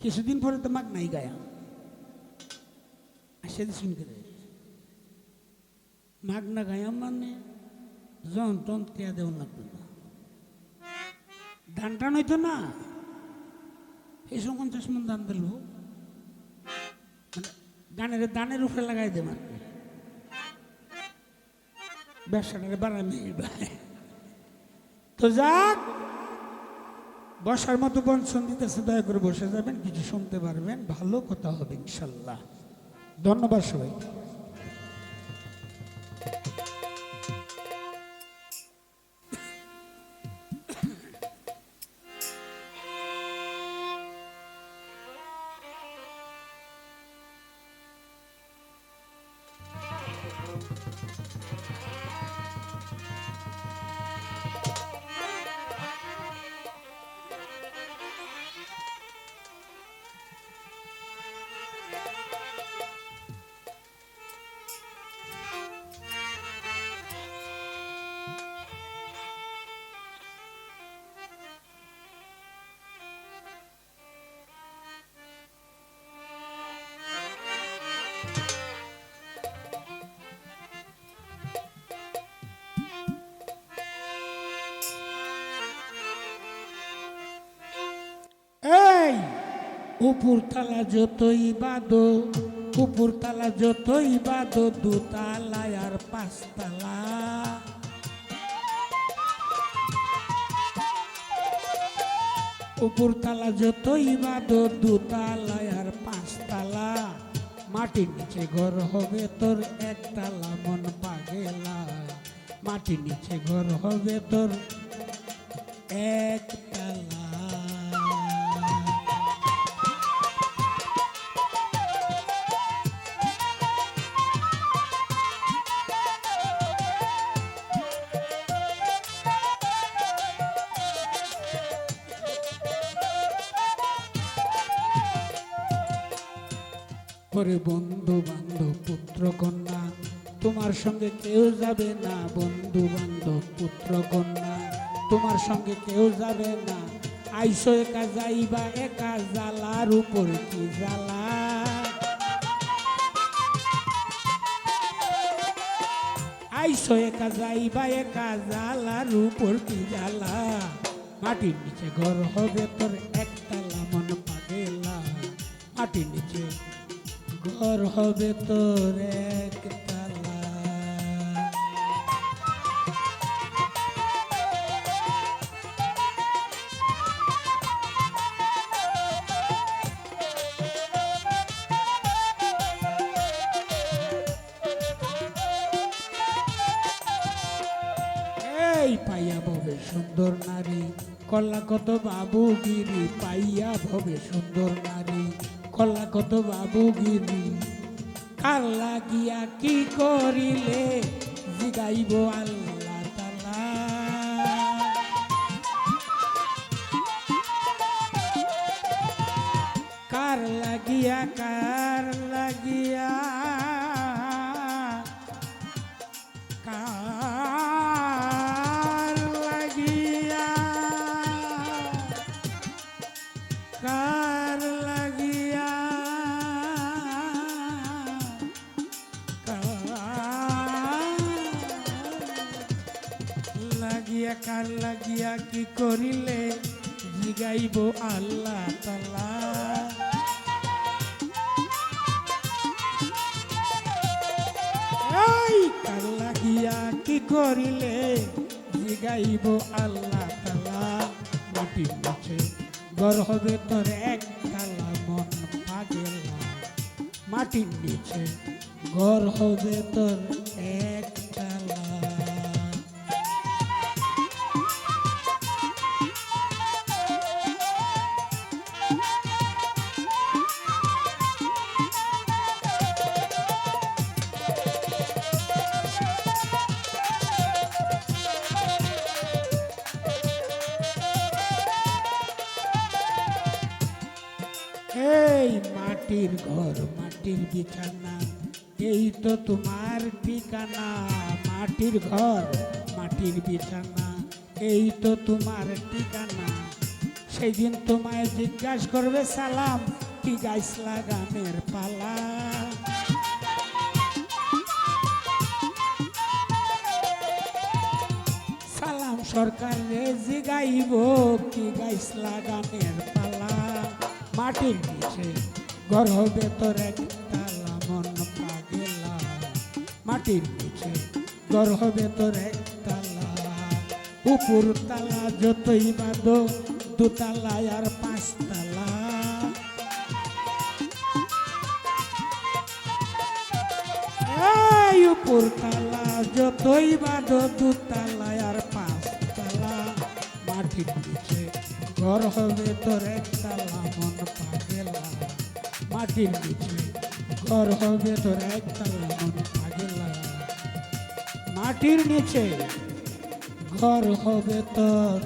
কিছুদিন পরে তো মাগ নাই গায়া। আসে শুন করে মাগ না গায়া মানে জন টন তিয়া দেওয়া লাগবে না। ধান টান হইতো না। এই সময় পঞ্চাশ মন ধান দিল মানে দানের দানের উপরে লাগাই দেব আর। ব্যবসাটাকে বাড়ানো তো যাক বসার মতো বঞ্চন দিতেছে, দয়া করে বসে যাবেন, কিছু শুনতে পারবেন, ভালো কথা হবে ইনশাল্লাহ। ধন্যবাদ সবাই উপর তালা যতই বাদো উপর তালা যতই বাদো দুতালা আর পাঁচতলা। উপর তালা যতই বাদো দুতালা আর পাঁচতলা। মাটির নিচে ঘর হবে তোর একতলা, মন পাগেলা। মাটির নিচে ঘর হবে তোর একতলা। করে বন্ধু বান্ধব, পুত্র কন্যা, তোমার সঙ্গে কেউ যাবে না বন্ধু বান্ধব, পুত্র কন্যা, তোমার সঙ্গে কেউ যাবে না। আইসো একা যাইবা, একা জ্বালার উপর কি জ্বালা? আইসো একা যাইবা, একা জ্বালার উপর কি জ্বালা? মাটির নিচে ঘর হবে তোর একতলা মন পাগেলা। মাটির নিচে ঘর হবে তোর একতলা এই পাইয়া ভবে সুন্দর নারী কল্লা কত বাবুগিরি পাইয়া ভবে সুন্দর নারী। কল্লা কত বাবুগিরি কাল্লা গিয়া কি করিলে? জিগাইব আল্লাহ। লাগিয়া লাগিয়া কি করিলে? জিগাইব আল্লাহ তালা। কার লাগিয়া কি করিলে? জিগাইব আল্লাহ তালা। মাটির নিচে গর হবে তোর এক তালা, মন পাগেলা। মাটির নিচে ঘর হবে তোর এই মাটির ঘর, মাটির বিছানা, এই তো তোমার ঠিকানা। মাটির ঘর, মাটির বিছানা, এই তো তোমার ঠিকানা। সেই দিন তোমায় জিজ্ঞাসা করবে, সালাম, কি গাইসলা গানের পালা? সালাম সরকার রেজি গাইব কি গাইসলা গানের পালা? মাটির নিচে গর্ভ ভেতর এক তালা মন পাগেলা। মাটির নিচে গর্ভ ভেতর এক তালা উপর তালা যতই বাঁধো, দুতালা আর পাঁচতলা। এই উপর তালা যতই বাঁধো, দুতালা আর পাঁচতলা। মাটির নিচে ঘর হবে তোর পাগেলা। মাটির নিচে ঘর হবে তোর মন পাগেলা। মাটির নিচে ঘর হবে তোর